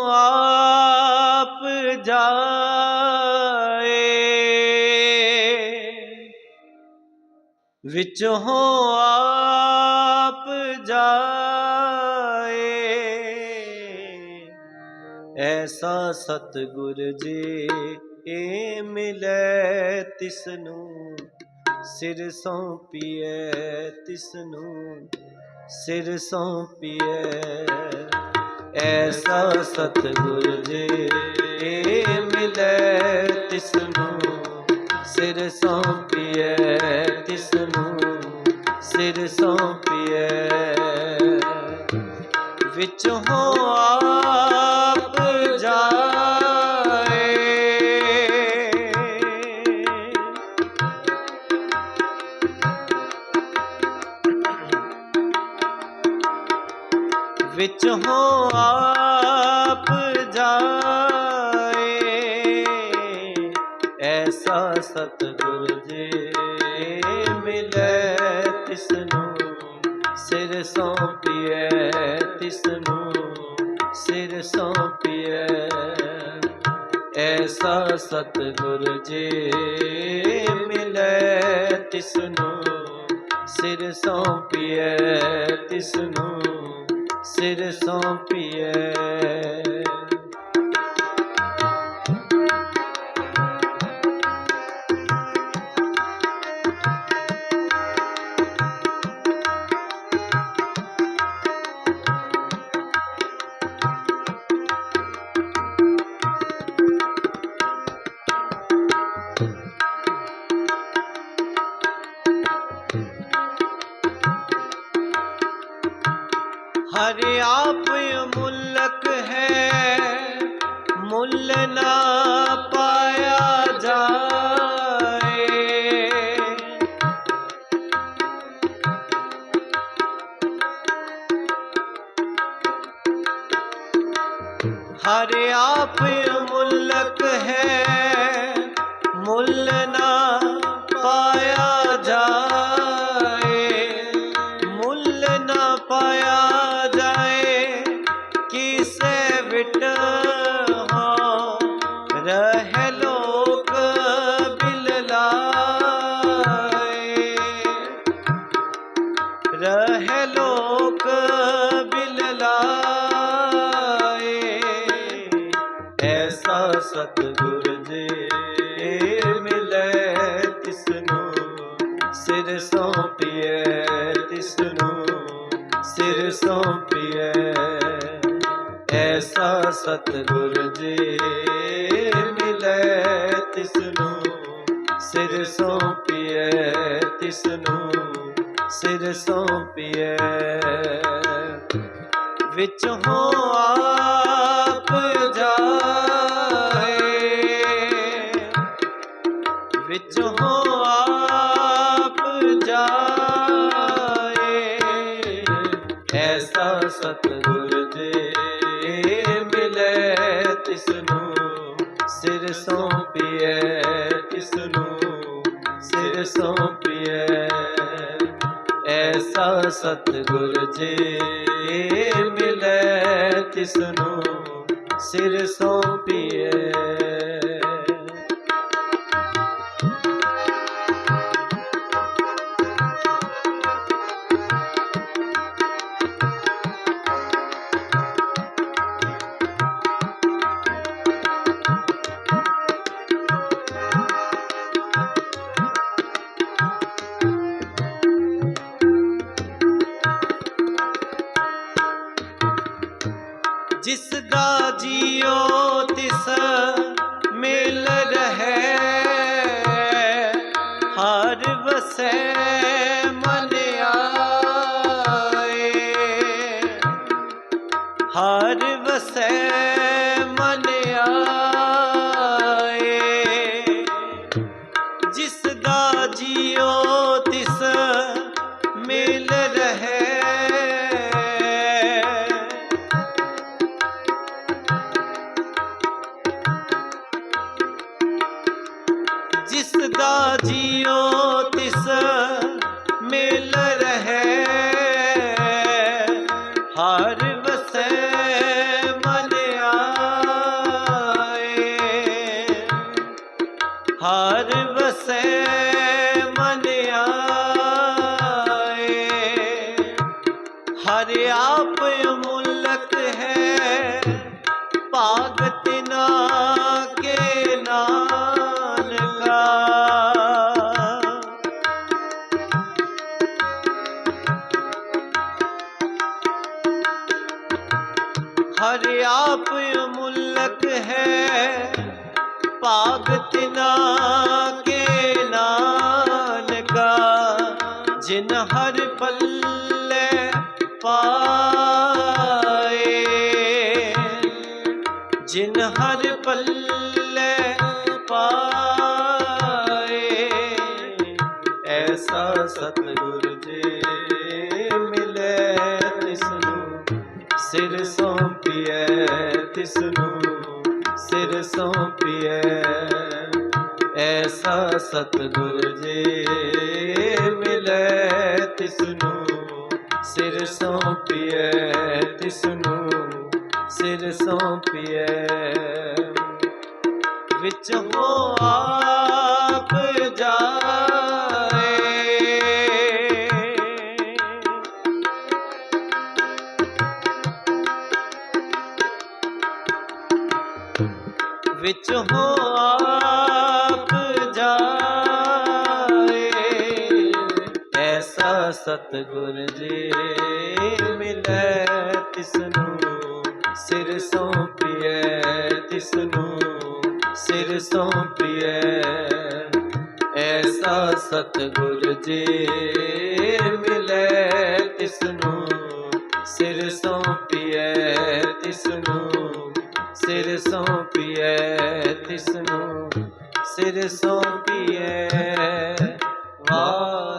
ਆਪ ਜਾਏ। ਵਿੱਚੋਂ ਆਪ ਜਾਏ। ਐਸਾ ਸਤਿਗੁਰ ਜੀ ਏ ਮਿਲੇ ਤਿਸਨੂੰ, ਸਿਰ ਸੌਂਪੀਏ ਤਿਸਨੂੰ, ਸਿਰ ਸੌਂਪੀਏ ਐਸਾ ਸਤਿਗੁਰ ਜੀ ਏ ਮਿਲੇ ਤਿਸਨੂੰ ਸਿਰ ਸੌਂਪੀਏ ਤਿਸਨੂੰ ਸਿਰ ਸੌਂਪੀਏ ਵਿੱਚ ਹੋ ਜਾਏ ਵਿੱਚੋਂ ਆਪ ਜਾਏ। ਐਸਾ ਸਤਿਗੁਰ ਜੀ ਮਿਲੇ ਤਿਸਨੂੰ, ਸਿਰ ਸੌਂਪੀਏ ਤਿਸਨੂੰ, ਸਿਰ ਸੌਂਪੀਏ ਐਸਾ ਸਤਿਗੁਰ ਜੀ ਮਿਲੇ ਤਿਸਨੂੰ, ਸਿਰ ਸੌਂਪੀਏ ਤਿਸਨੂੰ ਸਿਰ ਸੌਂਪੀਏ ਹਰ ਆਪ ਮੁਲਕ ਹੈ ਮੁੱਲ ਨਾ ਪਾਇਆ ਜਾਏ ਹਰ ਆਪ ਮੁਲਕ ਹੈ ਮੁੱਲ ਨਾ ਪਾਇਆ ਜਾਏ ਸਤਿਗੁਰ ਜੀ, ਮਿਲੇ ਤਿਸਨੂੰ, ਸਿਰ ਸੌਂਪੀਏ ਤਿਸਨੂੰ, ਸਿਰ ਸੌਂਪੀਏ ਐਸਾ ਸਤਿਗੁਰ ਜੀ, ਮਿਲੇ ਤਿਸਨੂੰ, ਸਿਰ ਸੌਂਪੀਏ ਤਿਸਨੂੰ, ਸਿਰ ਸੌਂਪੀਏ ਵਿੱਚੋਂ ਆਪ ਵਿੱਚੋਂ ਆਪ ਜਾਏ ਐਸਾ ਸਤਿਗੁਰ ਜੀ ਮਿਲੇ ਤਿਸਨੂੰ ਸਿਰ ਸੌਂਪੀਏ ਤਿਸਨੂੰ ਸਿਰ ਸੌਂਪੀਏ ਐਸਾ ਸਤਗੁਰ ਜੀ ਮਿਲੇ ਤਿਸਨੂੰ ਸਿਰ ਸੌਂਪੀਏ ਹਰ ਵਸੈ ਮਨ ਹਰ ਵਸੈ ਮਨ ਆਏ। ਹੈ ਭਾਗਤ ਨਾ ਆਪ ਅਮੁੱਲਕ ਹੈ। ਭਾਗਤ ਨਾ ਕੇ ਨਾਨਕਾ, ਜਿਨ ਹਰ ਪੱਲੇ ਪਾਏ। ਜਿਨ ਹਰ ਪੱਲੇ ਪਾਏ। ਐਸਾ ਸਤਿਗੁਰ ਜੀ। ਸਿਰ ਸੌਂਪੀਐ ਤਿਸਨੂੰ ਸਿਰ ਸੌਂਪੀਐ। ਐਸਾ ਸਤਿਗੁਰ ਜੀ ਮਿਲੇ ਤਿਸਨੂੰ ਸਿਰ ਸੌਂਪੀਐ ਤਿਸਨੂੰ ਸਿਰ ਸੌਂਪੀਐ। ਵਿੱਚ ਹੋ ਵਿੱਚ ਹੋ ਆਪ ਜਾਏ। ਐਸਾ ਸਤਿਗੁਰ ਜੀ ਮਿਲੇ ਤਿਸਨੂੰ, ਸਿਰ ਸੌਂਪੀਐ ਤਿਸਨੂੰ, ਸਿਰ ਸੌਂਪੀਐ ਐਸਾ ਸਤਿਗੁਰ ਜੀ ਮਿਲੇ ਤਿਸਨੂੰ, ਸਿਰ ਸੌਂਪੀਐ ਤਿਸਨੂੰ। ਸਿਰ ਸੌਂਪੀਐ ਤਿਸ ਨੂੰ ਸਿਰ ਸੌਂਪੀਐ ਵਾਹ